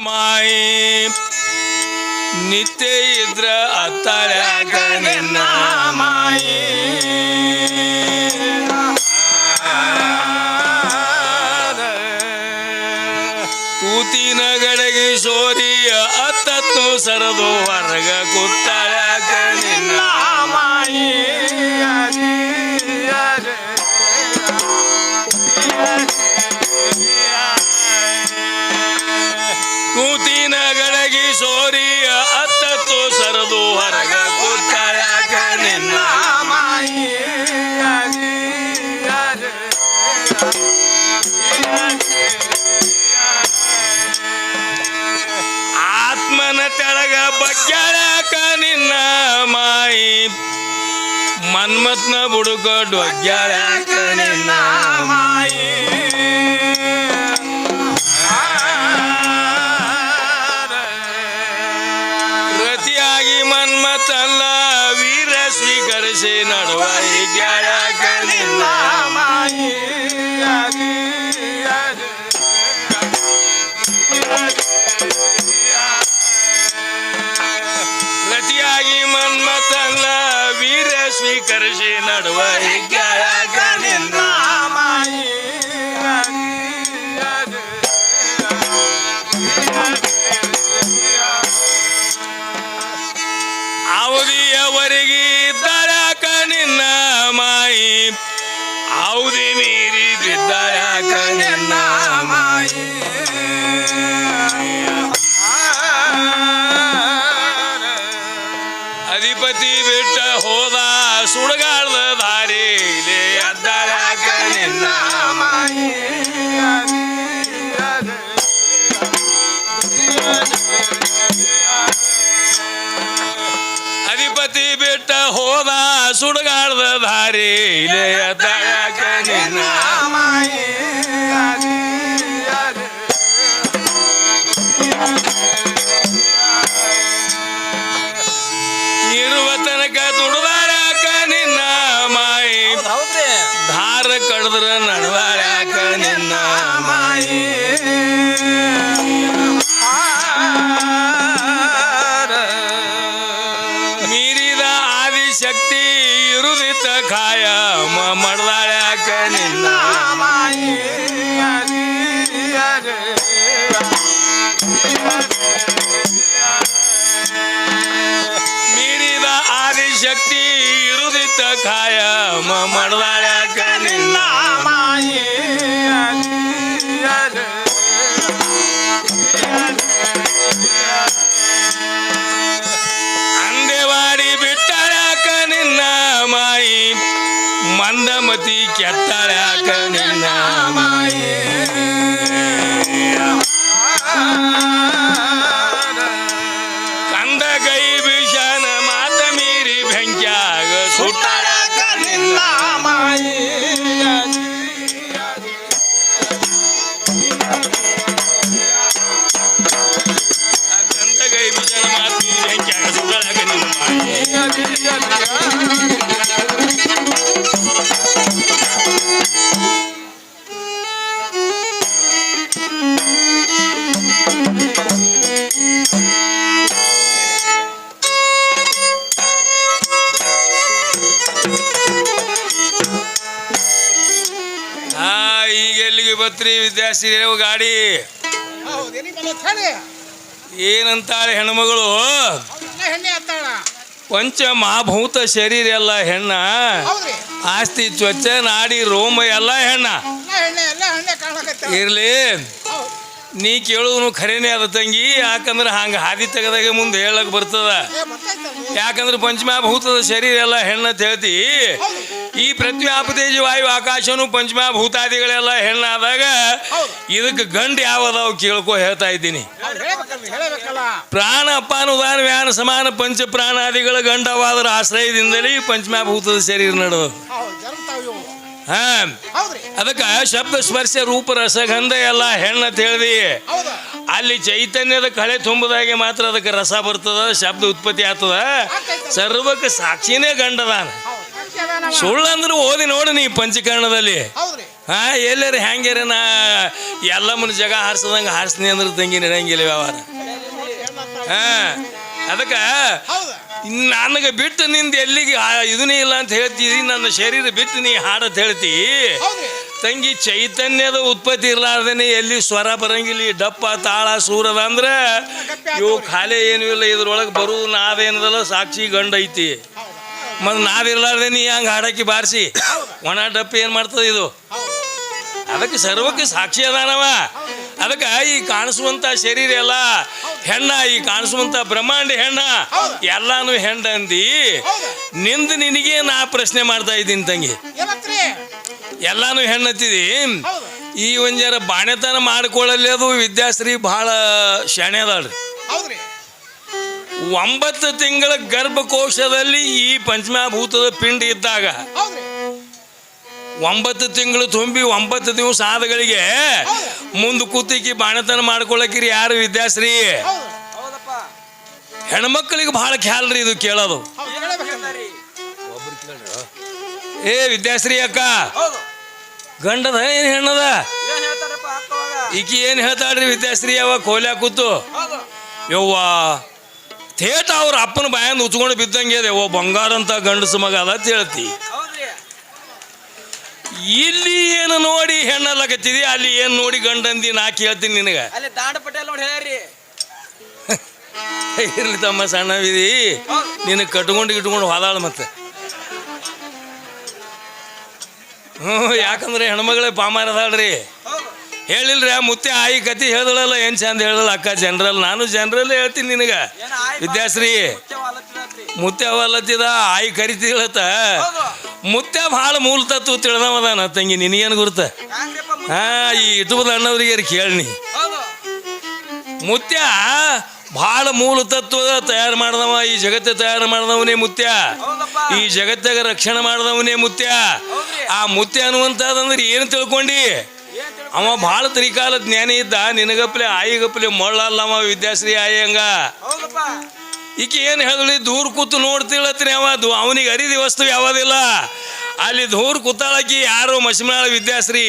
ಮಾಯಿ. ನಿತ್ಯ ಇದ್ರ ಅತ್ತಾಳ್ಯಾಕ ನಿನ್ನ ಮಾಯಿ. ತೂತಿನ ಗಡಗಿ ಸೋರಿಯ ಅತ್ತತ್ತು ಸರದು ಹೊರಗ. ಗಡಗಿ ಸೋರಿಯ ಅತ್ತತ್ತು ಸರದು ಹೊರಗ ಕೂತಾಳ್ಯಾಕ ನಿನ್ನ ಆತ್ಮನ ತೆಳಗ ಬಗ್ಗ್ಯಾಳ್ಯಾಕ ನಿನ್ನ ಮಾಯಿ. ಮನ್ಮತ್ನ ಬುಡುಕೊಟ್ಟು ಒಗ್ಗ್ಯಾಳ್ಯಾಕ ನಿನ್ನ ಮಾಯಿ. ಇರುವ ತನಕ ದುಡ್ದಾಳ್ಯಾಕ ನಿನ್ನ ಮಾಯಿ ಧಾರ ಕಡದ್ರ ನಡ್ದಾಳ್ಯಾಕ ಆದಿಶಕ್ತಿ ಇರುದಿತ್ತ ಖಾಯ ಮಡ್ದಾಳ್ಯಾಕ ನಿನ್ನ ಮಾಯಿ ಅಂದೆವಾಡಿ ಬಿಟ್ಟಾಳ್ಯಾಕ ನಿನ್ನ ಮಾಯಿ ಮಂದಮತಿ ಕೆಟ್ಟಾಳ್ಯಾಕ ನಿನ್ನ ಮಾಯಿ. ವಿದ್ಯಾರ್ಥಿ ಗಾಡಿ. ಏನಂತಾರೆ ಏನಂತಾಳೆ ಹೆಣ್ಮಗಳು ಪಂಚ ಮಹಾಭೂತ ಶರೀರ ಎಲ್ಲ ಹೆಣ್ಣ. ಆಸ್ತಿ ತ್ವಚ ನಾಡಿ ರೋಮ ಎಲ್ಲ ಹೆಣ್ಣ. ಇರ್ಲಿ. ನೀ ಕೇಳುವನು ಖರೇನೆ ಅದ ತಂಗಿ ಯಾಕಂದ್ರೆ ಹಂಗ ಹಾದಿ ತೆಗದಾಗ ಮುಂದೆ ಹೇಳಕ್ ಬರ್ತದ. ಯಾಕಂದ್ರೆ ಪಂಚಮಹಾಭೂತದ ಶರೀರ ಎಲ್ಲ ಹೆಣ್ಣ ಹೇಳ್ತಿ. ಈ ಪ್ರತಿಮಾಪತೇಜಿ ವಾಯು ಆಕಾಶನು ಪಂಚಮಹಾಭೂತಾದಿಗಳೆಲ್ಲ ಹೆಣ್ಣಾದಾಗ. ಇದಕ್ಕೆ ಗಂಡು ಯಾವದಾವ್ ಕೇಳ್ಕೊ ಹೇಳ್ತಾ ಇದ್ದೀನಿ. ಪ್ರಾಣ ಅಪಾನುದಾನ ವ್ಯಾನ ಸಮಾನ ಪಂಚ ಪ್ರಾಣಾದಿಗಳ ಗಂಡವಾದರ ಆಶ್ರಯದಿಂದಲೇ ಈ ಪಂಚಮಹಾಭೂತದ ಶರೀರ ನಡೆದು. ಹಾ. ಹೌದ್ರಿ. ಅದಕ್ಕೆ ಶಬ್ದ ಸ್ಪರ್ಶ ರೂಪ ರಸಗಂಧ ಎಲ್ಲ ಹೆಣ್ಣ ಅಂತ ಹೇಳ್ದಿ. ಅಲ್ಲಿ ಚೈತನ್ಯದ ಕಳೆ ತುಂಬದಾಗೆ ಮಾತ್ರ ಅದಕ್ಕೆ ರಸ ಬರ್ತದ ಶಬ್ದ ಉತ್ಪತ್ತಿ ಆಗ್ತದ. ಸರ್ವಕ್ಕೆ ಸಾಕ್ಷಿನೇ ಗಂಡದಾನ. ಸುಳ್ಳಂದ್ರೆ ಓದಿ ನೋಡು ನೀ ಪಂಚಕರ್ಣದಲ್ಲಿ. ಹಾ ಎಲ್ಲಾರ ಹೆಂಗ್ಯಾರ ನಾ ಎಲ್ಲ ಮುನ್ನ ಜಗ ಹಾರಿಸದಂಗ ಹಾರಿಸ್ನಿ ಅಂದ್ರೆ ತಂಗಿ ನಡೆಯಂಗಿಲ್ಲ ವ್ಯವಹಾರ. ಹಾ ಅದಕ್ಕೆ ನನಗೆ ಬಿಟ್ಟು ನಿಂದ ಎಲ್ಲಿಗೆ ಇದನ್ನೇ ಇಲ್ಲ ಅಂತ ಹೇಳ್ತೀರಿ ನನ್ನ ಶರೀರ ಬಿಟ್ಟು ನೀ ಹಾಡತ್ ಹೇಳ್ತಿ. ತಂಗಿ ಚೈತನ್ಯದ ಉತ್ಪತ್ತಿ ಇರ್ಲಾರ್ದೇನೆ ಎಲ್ಲಿ ಸ್ವರ ಬರಂಗಿಲ್ಲ ಡಪ್ಪ ತಾಳ ಸೂರದ ಅಂದ್ರೆ ಇವು ಖಾಲಿ ಏನೂ ಇಲ್ಲ ಇದ್ರೊಳಗೆ ಬರುವುದು ನಾವೇನದಲ್ಲ ಸಾಕ್ಷಿ ಗಂಡ ಐತಿ. ಹೌದ ಮತ್ತು ನಾವಿರ್ಲಾರ್ದೆ ನೀ ಹಂಗೆ ಹಾಡಕ್ಕೆ ಬಾರಿಸಿ. ಒಣ ಡಪ್ಪ ಏನು ಮಾಡ್ತದೆ ಇದು? ಅದಕ್ಕೆ ಸರ್ವಕ್ಕೆ ಸಾಕ್ಷಿ ಅದಾನವ. ಅದಕ್ಕೆ ಈ ಕಾಣಿಸುವಂತ ಶರೀರ ಎಲ್ಲ ಹೆಣ್ಣ ಈ ಕಾಣಿಸುವಂತ ಬ್ರಹ್ಮಾಂಡ ಹೆಣ್ಣ ಎಲ್ಲಾನು ಹೆಣ್ಣ ಅಂದಿ ನಿಂದು ನಿನಗೆ ನಾ ಪ್ರಶ್ನೆ ಮಾಡ್ತಾ ಇದ್ದೀನಿ ತಂಗಿ. ಎಲ್ಲಾನು ಹೆಣ್ಣತ್ತಿದಿ? ಈ ಒಂದ್ ಜರ ಬಾಣೆತನ ಮಾಡ್ಕೊಳ್ಳಲ್ಲೇ ಅದು ವಿದ್ಯಾಶ್ರೀ ಬಹಳ ಶಾಣೆ ಅದಾಳ್ರಿ. ಒಂಬತ್ತು ತಿಂಗಳ ಗರ್ಭಕೋಶದಲ್ಲಿ ಈ ಪಂಚಮಾಭೂತದ ಪಿಂಡ ಇದ್ದಾಗ ಒಂಬತ್ತು ತಿಂಗಳು ತುಂಬಿ ಒಂಬತ್ತು ದಿವಸ ಆದಗಳಿಗೆ ಮುಂದೆ ಕೂತಿಕ್ಕಿ ಬಾಣತನ ಮಾಡ್ಕೊಳಕಿರಿ ಯಾರು ವಿದ್ಯಾಶ್ರೀ? ಹೆಣ್ಮಕ್ಳಿಗೆ ಬಹಳ ಖ್ಯಾಲ್ರಿ ಇದು ಕೇಳೋದು. ಏ ವಿದ್ಯಾಶ್ರೀ ಅಕ್ಕ ಗಂಡದ ಏನು ಹೆಣ್ಣದ? ಈಕಿ ಏನು ಹೇಳ್ತಾಳ್ರಿ ವಿದ್ಯಾಶ್ರೀ ಅವ ಕೋಲ್ಯಾ ಕೂತು? ಯವ್ವ ಥೇಟ್ ಅವ್ರ ಅಪ್ಪನ ಬಾಯಂದು ಉಚ್ಕೊಂಡು ಬಿದ್ದಂಗೆ ಇದೆ ಓ ಬಂಗಾರ ಅಂತ ಗಂಡಸು ಮಗ ಅದ ಹೇಳ್ತಿ. ಇಲ್ಲಿ ಏನು ನೋಡಿ ಹೆಣ್ಣಲ್ಲಕತ್ತಿದಿ ಅಲ್ಲಿ ಏನು ನೋಡಿ ಗಂಡಂದಿ ನಾ ಕೇಳ್ತೀನಿ ನಿನಗೆ. ಇರ್ಲಿ ತಮ್ಮ ಸಣ್ಣವಿದಿ ನಿನ್ನ ಕಟ್ಕೊಂಡು ಇಟ್ಕೊಂಡು ಹೋದಾಳ ಮತ್ತೆ. ಹ್ಞೂ ಯಾಕಂದ್ರೆ ಹೆಣ್ಮಗಳೇ ಪಾಮಾರ ಅದಾಳ್ರಿ. ಹೌದು ಹೇಳಿಲ್ರಿ ಆ ಮುತ್ತೆ ಆಯಿ ಕತಿ ಹೇಳ್ದಳಲ್ಲ ಏನು ಚಂದ ಹೇಳ್ದಲ್ಲ ಅಕ್ಕ ಜನರಲ್ ನಾನು ಜನರಲ್ ಹೇಳ್ತೀನಿ ನಿನಗೆ. ವಿದ್ಯಾಶ್ರೀ ಮುತ್ತೆ ಅವಲ್ಲತ್ತಿದ ಆಯಿ ಕರಿತಿಳತ್ತ ಮುತ್ತೆ ಭಾಳ ಮೂಲ ತತ್ವ ತಿಳಿದವದಾನ ತಂಗಿ ನಿನಗೇನು ಗುರುತ? ಹಾ ಈ ಇಟುಬದ ಅಣ್ಣವ್ರಿಗೆ ಕೇಳಿ ಮುತ್ಯ ಭಾಳ ಮೂಲ ತತ್ವ ತಯಾರು ಮಾಡ್ದವ ಈ ಜಗತ್ತ ತಯಾರು ಮಾಡಿದವನೇ ಮುತ್ಯ ಈ ಜಗತ್ತಾಗ ರಕ್ಷಣೆ ಮಾಡಿದವನೇ ಮುತ್ಯ ಆ ಮುತ್ಯ ಅನ್ನುವಂಥದ್ದಂದ್ರೆ ಏನು ತಿಳ್ಕೊಂಡಿ? ಅವ ಭಾಳ ತ್ರಿಕಾಲ ಜ್ಞಾನಿ ಇದ್ದ. ನಿನಗಪ್ಲೆ ಆಯಿಗಪ್ಲೆ ಅವ ವಿದ್ಯಾಶ್ರೀ ಆಯಂಗ ಈಕೆ ಏನು ಹೇಳಿ ದೂರ ಕೂತು ನೋಡ್ತಿಳತ್ರಿ ಅವ ಅವನಿಗೆ ಅರಿದಿ ವಸ್ತು ಯಾವುದಿಲ್ಲ. ಅಲ್ಲಿ ದೂರ ಕೂತಾಳಕಿ ಯಾರು? ಮಸಿಮಾಳ ವಿದ್ಯಾಶ್ರೀ.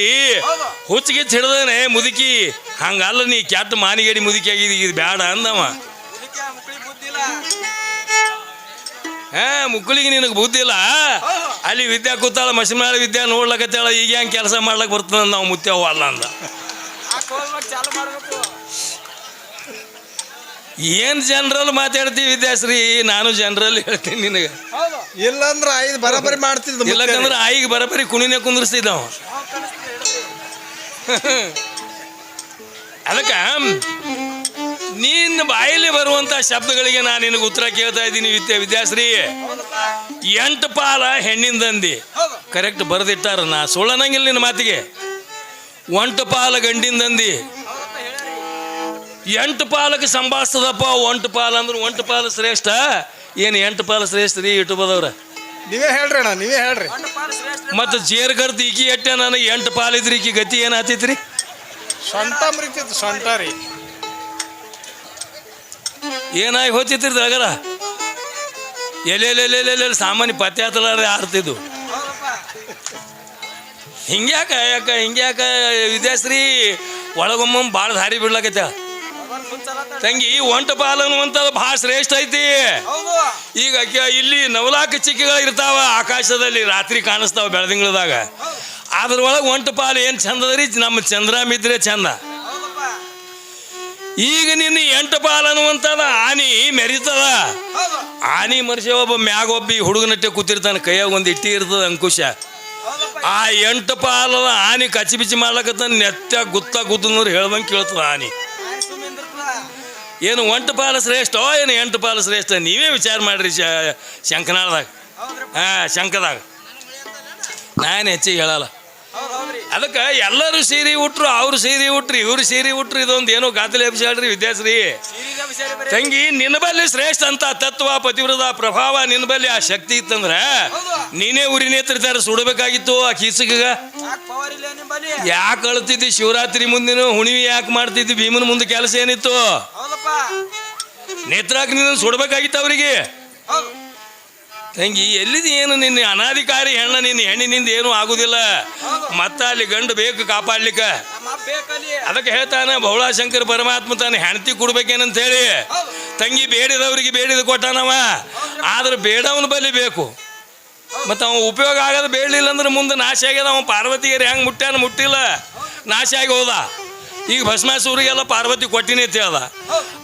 ಹುಚ್ಚಿಗೆ ಹಿಡ್ದನೆ ಮುದುಕಿ ಹಂಗಲ್ಲ ನೀ ಕೆಟ್ಟ ಮಾನಿಗಡಿ ಮುದುಕಿ ಆಗಿದ್ ಇದು ಬೇಡ ಅಂದವ. ಹಾ ಮುಕ್ಕಳಿಗೆ ನಿನಗೆ ಬುದ್ಧಿ ಇಲ್ಲ? ಅಲ್ಲಿ ವಿದ್ಯಾ ಕೂತಾಳ ಮಸಿಮಾಳ ವಿದ್ಯಾ ನೋಡ್ಲಕತ್ತಾಳ ಈಗ ಹೆಂಗೆ ಕೆಲಸ ಮಾಡ್ಲಕ್ ಬರ್ತದ ನಾವು ಮುತ್ಯವ ಅಲ್ಲ ಅಂದ. ಏನ್ ಕೋಲ್ ಮಾಡಿ ಚಾಲು ಮಾಡ್ಬೇಕು. ಏನು ಜನರಲ್ ಮಾತಾಡ್ತೀವಿ ವಿದ್ಯಾಶ್ರೀ? ನಾನು ಜನರಲ್ ಹೇಳ್ತೀನಿ ನಿನಗೆ. ಹೌದು. ಇಲ್ಲಂದ್ರ ಐದು ಬರಬರಿ ಮಾಡ್ತಿದ್ದ ಇಲ್ಲಕಂದ್ರ ಆಯಿಗೆ ಬರಬರಿ ಕುಣಿನೇ ಕುಂದ್ರಿಸ್ತಿದ್ದವ ಅದಕ್ಕ ಅದಕ್ಕೆ ನಿನ್ನ ಬಾಯಲ್ಲಿ ಬರುವಂತ ಶಬ್ದಗಳಿಗೆ ನಾನು ನಿನಗೆ ಉತ್ತರ ಕೇಳ್ತಾ ಇದ್ದೀನಿ ವಿದ್ಯಾ ವಿದ್ಯಾಶ್ರೀ. ಎಂಟು ಪಾಲ ಹೆಣ್ಣಿಂದಂದಿ ಹೌದು ಕರೆಕ್ಟ್ ಬರೆದಿಟ್ಟಾರ ನಾ. ಸುಳ್ಳನಂಗಿಲ್ಲ ನಿನ್ನ ಮಾತಿಗೆ. ಒಂಟು ಪಾಲ ಗಂಡಿಂದಂದಿ ಎಂಟು ಪಾಲಕ್ಕೆ ಸಂಭಾಳಿಸ್ತದಪ್ಪ ಒಂಟು ಪಾಲ ಅಂದ್ರೆ ಒಂಟು ಪಾಲ ಶ್ರೇಷ್ಠ. ಏನು ಎಂಟು ಪಾಲ ಶ್ರೇಷ್ಠ ರೀ ಇಟ್ಟುಬದವ್ರ ನೀವೇ ಹೇಳ್ರಿ ಅಣ್ಣ ನೀವೇ ಹೇಳ್ರಿ. ಮತ್ತು ಜೇರ್ ಕರ್ದು ಈಕಿ ಎಟ್ಟೆ ನನಗೆ ಎಂಟು ಪಾಲಿದ್ರಿ ಈಕಿ ಗತಿ ಏನು ಆತೈತ್ರಿ? ಸೊಂಟ ಮುರಿತಿತ್ತು ಸೊಂಟ ರೀ. ಏನಾಗಿ ಹೋಗ್ತಿತ್ರಿ ಆಗರ ಎಲ್ಲೆಲ್ಲೆಲ್ಲೆಲ್ಲೆಲ್ಲ ಸಾಮಾನ್ಯ ಪತ್ತೆ ಹತ್ತಲಾರ್ದೆ ಆರ್ತಿದ್ದು. ಹಿಂಗ್ಯಾಕ ಯಾಕ ಹಿಂಗ್ಯಾಕ ವಿದ್ಯಾಶ್ರೀ ಒಳಗೊಮ್ಮ ಭಾಳ ದಾರಿ ಬಿಡ್ಲಕತ್ತ ತಂಗಿ ಒಂಟ ಪಾಲ್ ಅನ್ನುವಂಥದ್ದು ಭಾಳ ಶ್ರೇಷ್ಠ ಐತಿ. ಈಗ ಇಲ್ಲಿ ನವಲಾಕ ಚಿಕ್ಕಿಗಳು ಇರ್ತಾವ ಆಕಾಶದಲ್ಲಿ ರಾತ್ರಿ ಕಾಣಿಸ್ತಾವ ಬೆಳದಿಂಗಳದಾಗ. ಅದ್ರೊಳಗೆ ಒಂಟ ಪಾಲು ಏನು ಚಂದದ ಅದ ರೀ? ನಮ್ಮ ಚಂದ್ರಾಮಿದ್ರೆ ಚಂದ. ಈಗ ನಿನ್ನ ಎಂಟು ಪಾಲು ಅನ್ನುವಂಥದ ಆನಿ ಮೆರಿತದ. ಆನಿ ಮನುಷ್ಯ ಒಬ್ಬ ಮ್ಯಾಗ ಒಬ್ಬ ಹುಡುಗನಟ್ಟೆ ಕೂತಿರ್ತಾನೆ ಕೈಯಾಗ ಒಂದು ಇಟ್ಟಿ ಇರ್ತದ ಅಂಕುಶ. ಆ ಎಂಟು ಪಾಲದ ಆನಿ ಕಚ್ಚಿ ಬಿಚ್ಚಿ ಮಾಡ್ಲಕತ್ತ ನೆತ್ತ ಗುತ್ತ ಗುದ್ದನವ್ರು ಹೇಳ್ದಂಗೆ ಕೇಳ್ತದ ಆನಿ. ಏನು ಒಂಟು ಪಾಲ ಶ್ರೇಷ್ಠ ಏನು ಎಂಟು ಪಾಲ ಶ್ರೇಷ್ಠ? ನೀವೇ ವಿಚಾರ ಮಾಡ್ರಿ ಶಂಕನಾಳದಾಗ. ಹಾಂ ಶಂಕದಾಗ. ನಾನು ಹೆಚ್ಚಿಗೆ ಹೇಳಲ್ಲ. ಅದಕ್ಕೆ ಎಲ್ಲರೂ ಸೀರೆ ಉಟ್ರು ಅವ್ರು ಸೀರೆ ಉಟ್ರಿ ಇವ್ರು ಸೀರೆ ಉಟ್ರಿ ಇದೊಂದು ಏನೋ ವಿದ್ಯಾಶ್ರೀ. ಸೀರಿದ ವಿಷಯ ಬರೀ ತಂಗಿ ನಿನ್ನ ಬಲ್ಲಿ ಶ್ರೇಷ್ಠ ಅಂತ ತತ್ವ ಪತಿವ್ರದ ಪ್ರಭಾವ ನಿನ್ನ ಬಲ್ಲಿ ಆ ಶಕ್ತಿ ಇತ್ತಂದ್ರೆ ನೀನೇ ಉರಿ ನೇತ್ರತಾರ ಸುಡಬೇಕಾಗಿತ್ತು ಆ ಕೀಸಗ ಯಾಕೆ ಅಳ್ತಿದ್ದಿ ಶಿವರಾತ್ರಿ ಮುಂದಿನ ಹುಣಿವಿ ಯಾಕೆ ಮಾಡ್ತಿದ್ದಿ ಭೀಮನ ಮುಂದೆ ಕೆಲಸ ಏನಿತ್ತು? ಹೌದಪ್ಪ. ನೀನು ಸುಡಬೇಕಾಗಿತ್ತು ಅವರಿಗೆ. ತಂಗಿ ಎಲ್ಲಿದೆ ಏನು ನಿನ್ನ ಅನಾಧಿಕಾರಿ ಹೆಣ್ಣ ನಿನ್ನ ಹೆಣ್ಣಿನಿಂದ ಏನೂ ಆಗುದಿಲ್ಲ. ಮತ್ತ ಅಲ್ಲಿ ಗಂಡು ಬೇಕು ಕಾಪಾಡ್ಲಿಕ್ಕೆ. ಅದಕ್ಕೆ ಹೇಳ್ತಾನೆ ಬಹುಳಾಶಂಕರ ಪರಮಾತ್ಮ ತಾನು ಹೆಂಡತಿ ಕೊಡ್ಬೇಕೇನಂತ ಹೇಳಿ ತಂಗಿ ಬೇಡಿದವ್ರಿಗೆ ಬೇಡಿದ ಕೊಟ್ಟಾನವ. ಆದ್ರೆ ಬೇಡವನ ಬಲಿ ಬೇಕು. ಮತ್ತು ಅವ ಉಪಯೋಗ ಆಗೋದು ಬೇಡಲಿಲ್ಲ ಅಂದ್ರೆ ಮುಂದೆ ನಾಶ ಆಗ್ಯದ. ಅವ ಪಾರ್ವತಿಗೆ ಹೆಂಗೆ ಮುಟ್ಟ್ಯಾನ ಮುಟ್ಟಿಲ್ಲ. ನಾಶ ಆಗಿ ಹೋದ. ಈಗ ಭಸ್ಮಾಸೂರಿಗೆಲ್ಲ ಪಾರ್ವತಿ ಕೊಟ್ಟಿನಿ ಅಂತ ಹೇಳ್ದ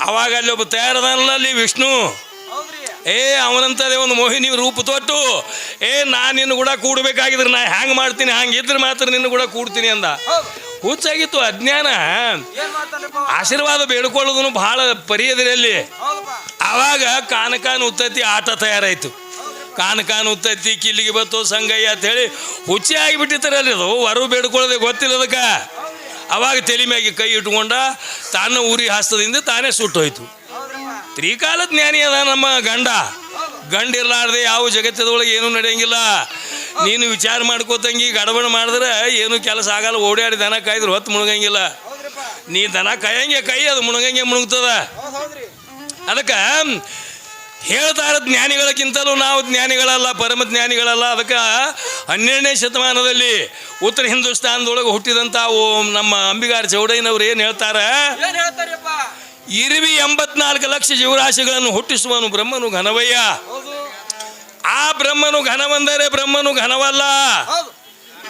ಅವಾಗ ಅಲ್ಲಿ ಒಬ್ಬ ತಯಾರದಲ್ಲ ಅಲ್ಲಿ ವಿಷ್ಣು. ಏ ಅವನಂತದೇ ಒಂದು ಮೋಹಿನಿ ರೂಪ ತೊಟ್ಟು ಏ ನಾನು ನಿನ್ನ ಕೂಡ ಕೂಡಬೇಕಾಗಿದ್ರೆ ನಾ ಹ್ಯಾಂಗೆ ಮಾಡ್ತೀನಿ ಹಂಗೆ ಇದ್ರೆ ಮಾತ್ರ ನಿನ್ನ ಕೂಡ ಕೂಡ್ತೀನಿ ಅಂದ. ಹುಚ್ಚಾಗಿತ್ತು ಅಜ್ಞಾನ? ಆಶೀರ್ವಾದ ಬೇಡ್ಕೊಳ್ಳೋದನ್ನು ಬಹಳ ಪರಿಯದ್ರಲ್ಲಿ ಆವಾಗ ಕಾನಕಾನ ಉತ್ತತ್ತಿ ಆಟ ತಯಾರಾಯಿತು. ಕಾನಕಾನ ಉತ್ತತ್ತಿ ಕಿಲ್ಲಿಗೆ ಬತ್ತು ಸಂಗಯ್ಯ ಅಂತ ಹೇಳಿ ಹುಚ್ಚಿ ಆಗಿಬಿಟ್ಟಿತ್ತಾರಲ್ಲಿ ಅದು. ಬೇಡ್ಕೊಳ್ಳೋದೆ ಗೊತ್ತಿಲ್ಲ ಅದಕ್ಕೆ. ಅವಾಗ ತಲೆ ಮ್ಯಾಗೆ ಕೈ ಇಟ್ಕೊಂಡ ತಾನ ಊರಿ ಹಸ್ತದಿಂದ ತಾನೇ ಸುಟ್ಟೋಯ್ತು. ತ್ರಿಕಾಲ ಜ್ಞಾನಿ ಅದ ನಮ್ಮ ಗಂಡ. ಗಂಡ ಇರ್ಲಾರ್ದೆ ಯಾವ ಜಗತ್ತದೊಳಗೆ ಏನೂ ನಡೆಯಂಗಿಲ್ಲ. ನೀನು ವಿಚಾರ ಮಾಡ್ಕೋತಂಗಿ ಗಡಬಡ ಮಾಡಿದ್ರೆ ಏನು ಕೆಲಸ ಆಗಲ್ಲ. ಓಡಾಡಿ ದನ ಕಾಯ್ದ್ರೆ ಹೊತ್ತು ಮುಳುಗಂಗಿಲ್ಲ ನೀ ದನ ಕಾಯಂಗೆ ಕೈ, ಅದು ಹೌದ್ ಹೌದ್ರಿ ಅದಕ್ಕೆ ಹೇಳ್ತಾರ ಜ್ಞಾನಿಗಳಕ್ಕಿಂತಲೂ ನಾವು ಜ್ಞಾನಿಗಳಲ್ಲ, ಪರಮ ಜ್ಞಾನಿಗಳಲ್ಲ. ಅದಕ್ಕೆ ಹನ್ನೆರಡನೇ ಶತಮಾನದಲ್ಲಿ ಉತ್ತರ ಹಿಂದೂಸ್ತಾನದೊಳಗೆ ಹುಟ್ಟಿದಂಥ ಓಂ ನಮ್ಮ ಅಂಬಿಗಾರ ಚೌಡಯ್ಯನವ್ರು ಏನು ಹೇಳ್ತಾರೆ? ಇರುವಿ ಎಂಬತ್ನಾಲ್ಕು ಲಕ್ಷ ಜೀವರಾಶಿಗಳನ್ನು ಹುಟ್ಟಿಸುವನು ಬ್ರಹ್ಮನು ಘನವಯ್ಯ. ಆ ಬ್ರಹ್ಮನು ಘನವೆಂದರೆ ಬ್ರಹ್ಮನು ಘನವಲ್ಲ.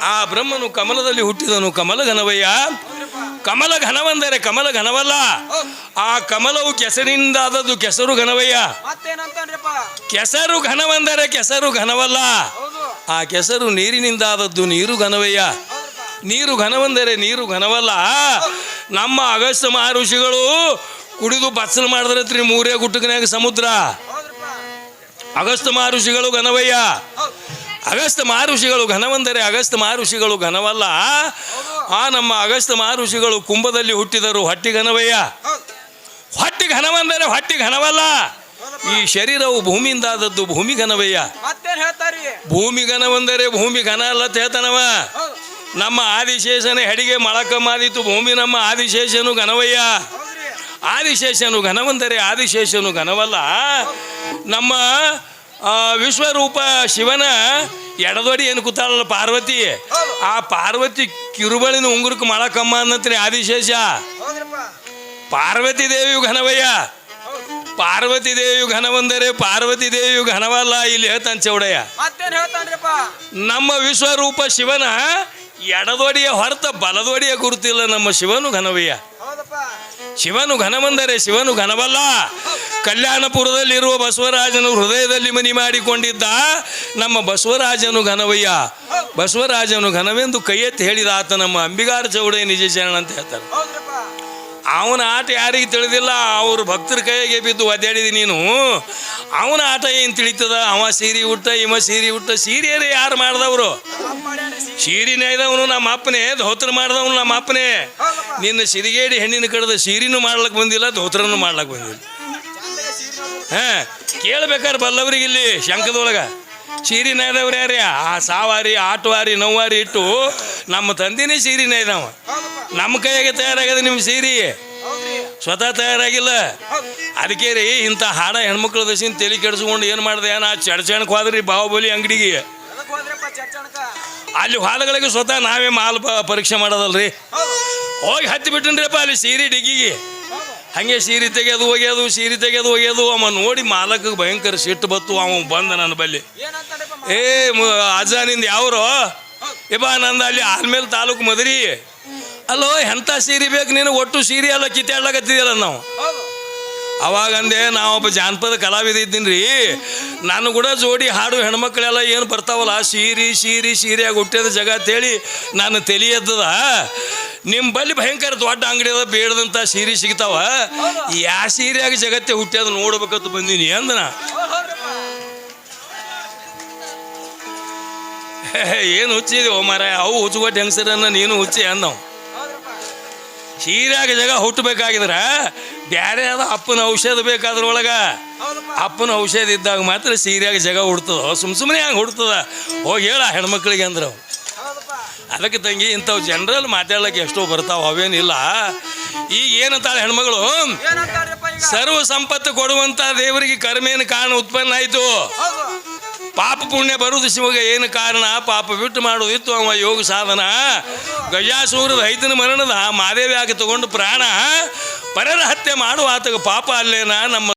ಆ ಬ್ರಹ್ಮನು ಕಮಲದಲ್ಲಿ ಹುಟ್ಟಿದನು ಕಮಲ ಘನವಯ್ಯ. ಕಮಲ ಘನವೆಂದರೆ ಕಮಲ ಘನವಲ್ಲ. ಆ ಕಮಲವು ಕೆಸರಿನಿಂದಾದದ್ದು ಕೆಸರು ಘನವಯ್ಯ. ಕೆಸರು ಘನವೆಂದರೆ ಕೆಸರು ಘನವಲ್ಲ. ಆ ಕೆಸರು ನೀರಿನಿಂದಾದದ್ದು ನೀರು ಘನವಯ್ಯ. ನೀರು ಘನವೆಂದರೆ ನೀರು ಘನವಲ್ಲ. ನಮ್ಮ ಅಗಸ್ತ್ಯ ಮಹರ್ಷಿಗಳು ಕುಡಿದು ಬಚ್ಚಲು ಮಾಡಿದ್ರತ್ರಿ ಮೂರೇ ಗುಟ್ಟಕನ್ಯಾಗ ಸಮುದ್ರ. ಅಗಸ್ತ ಮಹರ್ಷಿಗಳು ಘನವಯ್ಯ. ಅಗಸ್ತ ಮಹರ್ಷಿಗಳು ಘನವಂದರೆ ಅಗಸ್ತ ಮಹರ್ಷಿಗಳು ಘನವಲ್ಲ. ಆ ನಮ್ಮ ಅಗಸ್ತ ಮಹರ್ಷಿಗಳು ಕುಂಭದಲ್ಲಿ ಹುಟ್ಟಿದರು ಹೊಟ್ಟಿ ಘನವಯ್ಯ. ಹೊಟ್ಟಿ ಘನವಂದರೆ ಹೊಟ್ಟಿ ಘನವಲ್ಲ. ಈ ಶರೀರವು ಭೂಮಿಯಿಂದ ಆದದ್ದು ಭೂಮಿ ಘನವಯ್ಯ. ಭೂಮಿ ಘನವಂದರೆ ಭೂಮಿ ಘನ ಅಲ್ಲ ಹೇಳ್ತಾನವ. ಹೌದು ನಮ್ಮ ಆದಿಶೇಷನೇ ಹೆಡಿಗೆ ಮೊಳಕಮ್ಮಾದಿತ್ತು ಭೂಮಿ ನಮ್ಮ ಆದಿಶೇಷನು ಘನವಯ್ಯ. ಆದಿಶೇಷನು ಘನವಂದರೆ ಆದಿಶೇಷನು ಘನವಲ್ಲ. ನಮ್ಮ ವಿಶ್ವರೂಪ ಶಿವನ ಎಡದೊಡಿ ಏನು ಕೂತಾಳಲ್ಲ ಪಾರ್ವತಿ? ಆ ಪಾರ್ವತಿ ಕಿರುಬಳಿನ ಉಂಗುರಕ್ಕೆ ಮಾಡಕಮ್ಮ ಅನ್ನತ್ರಿ ಆದಿಶೇಷ. ಪಾರ್ವತಿ ದೇವಿಯು ಘನವಯ್ಯ. ಪಾರ್ವತಿ ದೇವಿಯು ಘನವಂದರೆ ಪಾರ್ವತಿ ದೇವಿಯು ಘನವಲ್ಲ ಇಲ್ಲಿ ಹೇಳ್ತಾನೆ ಚೌಡಯ್ಯ. ನಮ್ಮ ವಿಶ್ವರೂಪ ಶಿವನ ಎಡದೊಡಿಯ ಹೊರತ ಬಲದೊಡಿಯ ಗುರುತಿಲ್ಲ ನಮ್ಮ ಶಿವನು ಘನವಯ್ಯ. ಶಿವನು ಘನವೆಂದರೆ ಶಿವನು ಘನವಲ್ಲ. ಕಲ್ಯಾಣಪುರದಲ್ಲಿರುವ ಬಸವರಾಜನು ಹೃದಯದಲ್ಲಿ ಮನಿ ಮಾಡಿಕೊಂಡಿದ್ದ ನಮ್ಮ ಬಸವರಾಜನು ಘನವಯ್ಯ. ಬಸವರಾಜನು ಘನವೆಂದು ಕೈ ಎತ್ತಿ ಹೇಳಿದ ಆತ ನಮ್ಮ ಅಂಬಿಗಾರ ಚೌಡೇ ನಿಜ ಶರಣ ಅಂತ ಹೇಳ್ತಾರೆ. ಅವನ ಆಟ ಯಾರಿಗೆ ತಿಳಿದಿಲ್ಲ? ಅವ್ರ ಭಕ್ತರ ಕೈಗೆ ಬಿದ್ದು ಒದ್ದಾಡಿದಿ ನೀನು. ಅವನ ಆಟ ಏನು ತಿಳಿತದ? ಅವ ಸೀರೆ ಉಟ್ಟ, ಇವ ಸೀರೆ ಉಟ್ಟ, ಸೀರೆಯರೇ ಯಾರು ಮಾಡ್ದವ್ರು? ಸೀರೆ ನೇಯ್ದವನು ನಮ್ಮ ಅಪ್ಪನೇ, ಧೋತ್ರ ಮಾಡಿದವನು ನಮ್ಮ ಅಪ್ಪನೇ. ನಿನ್ನ ಸಿರಿಗೇಡಿ ಹೆಣ್ಣಿನ ಕಡ್ದ ಸೀರಿನೂ ಮಾಡ್ಲಕ್ಕೆ ಬಂದಿಲ್ಲ, ಧೋತ್ರನೂ ಮಾಡ್ಲಕ್ ಬಂದಿಲ್ಲ. ಹಾಂ. ಕೇಳ್ಬೇಕಾರೆ ಬಲ್ಲವ್ರಿಗೆ ಇಲ್ಲಿ ಶಂಕದೊಳಗೆ. ಸೀರೆ ನೇಯ್ದವ್ರು ಯಾರ್ಯಾ? ಆ ಸಾವಾರಿ, ಆಟವಾರಿ ನೋವಾರಿ ಇಟ್ಟು ನಮ್ಮ ತಂದಿನೇ ಸೀರೆ ನೇಯ್ದವ ನಮ್ಮ ಕೈಯಾಗೆ ತಯಾರಾಗಿದೆ ನಿಮ್ಮ ಸೀರೆ. ಸ್ವತಃ ತಯಾರಾಗಿಲ್ಲ. ಅದಕ್ಕೆ ರೀ ಇಂಥ ಹಾಡ ಹೆಣ್ಮಕ್ಳ ದಶಿನ ತಲೆ ಕೆಡಿಸ್ಕೊಂಡು ಏನು ಮಾಡಿದೆ? ನಾ ಚಡಚಣಕ್ಕೆ ಹೋದ್ರಿ ಬಾಹುಬಲಿ ಅಂಗಡಿಗೆ. ಅಲ್ಲಿ ಹಾಲುಗಳಿಗೆ ಸ್ವತಃ ನಾವೇ ಮಾಲ್ ಪರೀಕ್ಷೆ ಮಾಡೋದಲ್ರಿ. ಹೋಗಿ ಹತ್ತಿ ಬಿಟ್ಟನ್ರಿಪ್ಪ ಅಲ್ಲಿ ಸೀರೆ ಡಿಗ್ಗಿಗೆ. ಹಾಗೆ ಸೀರೆ ತೆಗೆದು ಒಗೆಯೋದು ಸೀರೆ ತೆಗೆದು ಒಗೆಯೋದು ಅವ ನೋಡಿ ಮಾಲಕ ಭಯಂಕರ ಸಿಟ್ಟು ಬತ್ತು ಅವ ಬಂದ ನನ್ನ ಬಲ್ಲಿ. ಏನಂತಾರಪ್ಪ ಏ ಅಜ್ಜ ನಿಂದ ಯಾವ್ರು? ಇಬ್ಬ ನಂದು ಅಲ್ಲಿ ಆಲ್ಮೇಲೆ ತಾಲೂಕು ಮದರಿ. ಅಲ್ಲೋ ಎಂಥ ಸೀರೆ ಬೇಕು ನೀನು? ಒಟ್ಟು ಸೀರೆ ಅಲ್ಲ ಕಿತ್ತಾಡ್ಲಕತ್ತಿದ್ಯಲ್ಲ ನಾವು. ಅವಾಗಂದೆ ನಾವೊಬ್ಬ ಜಾನಪದ ಕಲಾವಿದ ಇದ್ದೀನಿ ರೀ ನಾನು ಕೂಡ ಜೋಡಿ ಹಾಡು ಹೆಣ್ಮಕ್ಳೆಲ್ಲ ಏನು ಬರ್ತಾವಲ್ಲ? ಸೀರಿ ಸೀರಿ, ಸೀರೆಯಾಗಿ ಹುಟ್ಟಿದ ಜಗ ಅಂತೇಳಿ ನಾನು ಎದ್ದದ. ನಿಮ್ಮ ಬಳಿ ಭಯಂಕರ ದೊಡ್ಡ ಅಂಗಡಿ ಅದ ಬೇಡದಂಥ ಸೀರೆ ಸಿಗ್ತಾವ. ಯಾ ಸೀರೆಯಾಗಿ ಜಗತ್ತೆ ಹುಟ್ಟ್ಯದ ನೋಡ್ಬೇಕಂತ ಬಂದೀನಿ ಅಂದನ. ಏನು ಓ ಮಾರ ಅವು ಹುಚ್ಚುಗೊಟ್ಟು ಹೆಂಗಸರನ್ನ ನೀನು ಹುಚ್ಚಿ ಅಂದವು. ಸೀರೆಯಾಗ ಜಗ ಹುಟ್ಟಬೇಕಾಗಿದ್ರ ಬ್ಯಾರೆ ಅದ ಅಪ್ಪನ ಔಷಧ ಬೇಕಾದ್ರೊಳಗ. ಹೌದಪ್ಪ. ಅಪ್ಪನ ಔಷಧ ಇದ್ದಾಗ ಮಾತ್ರ ಸೀರೆಯಾಗ ಜಗ ಹುಡ್ತದ. ಸುಮ್ ಸುಮ್ಮನೆ ಹಂಗೆ ಹುಡ್ತದ. ಹೋಗಿ ಹೇಳ ಹೆಣ್ಮಕ್ಳಿಗೆ ಅಂದ್ರೆ. ಅದಕ್ಕೆ ತಂಗಿ ಇಂಥವು ಜನರಲ್ ಮಾತಾಡ್ಲಿಕ್ಕೆ ಎಷ್ಟೋ ಬರ್ತಾವ ಅವೇನಿಲ್ಲ. ಈಗ ಏನಂತಾಳೆ ಹೆಣ್ಮಗಳು? ಸರ್ವ ಸಂಪತ್ತು ಕೊಡುವಂತ ದೇವರಿಗೆ ಕರ್ಮೇನ ಕಾರಣ ಉತ್ಪನ್ನ ಆಯ್ತು. ಪಾಪ ಪುಣ್ಯ ಬರುವುದು ಶಿವಗ ಏನು ಕಾರಣ? ಪಾಪ ಬಿಟ್ಟು ಮಾಡುವುದಿತ್ತು ಅವ ಯೋಗ ಸಾಧನ. ಗಜಾಸೂರದ ಐದನ ಮರಣದ ಮಾದೇವಿ ಆಗಿ ತಗೊಂಡು ಪ್ರಾಣ. ಪರರ ಹತ್ಯೆ ಮಾಡುವ ಆತಗ ಪಾಪ ಅಲ್ಲೇನ ನಮ್ಮ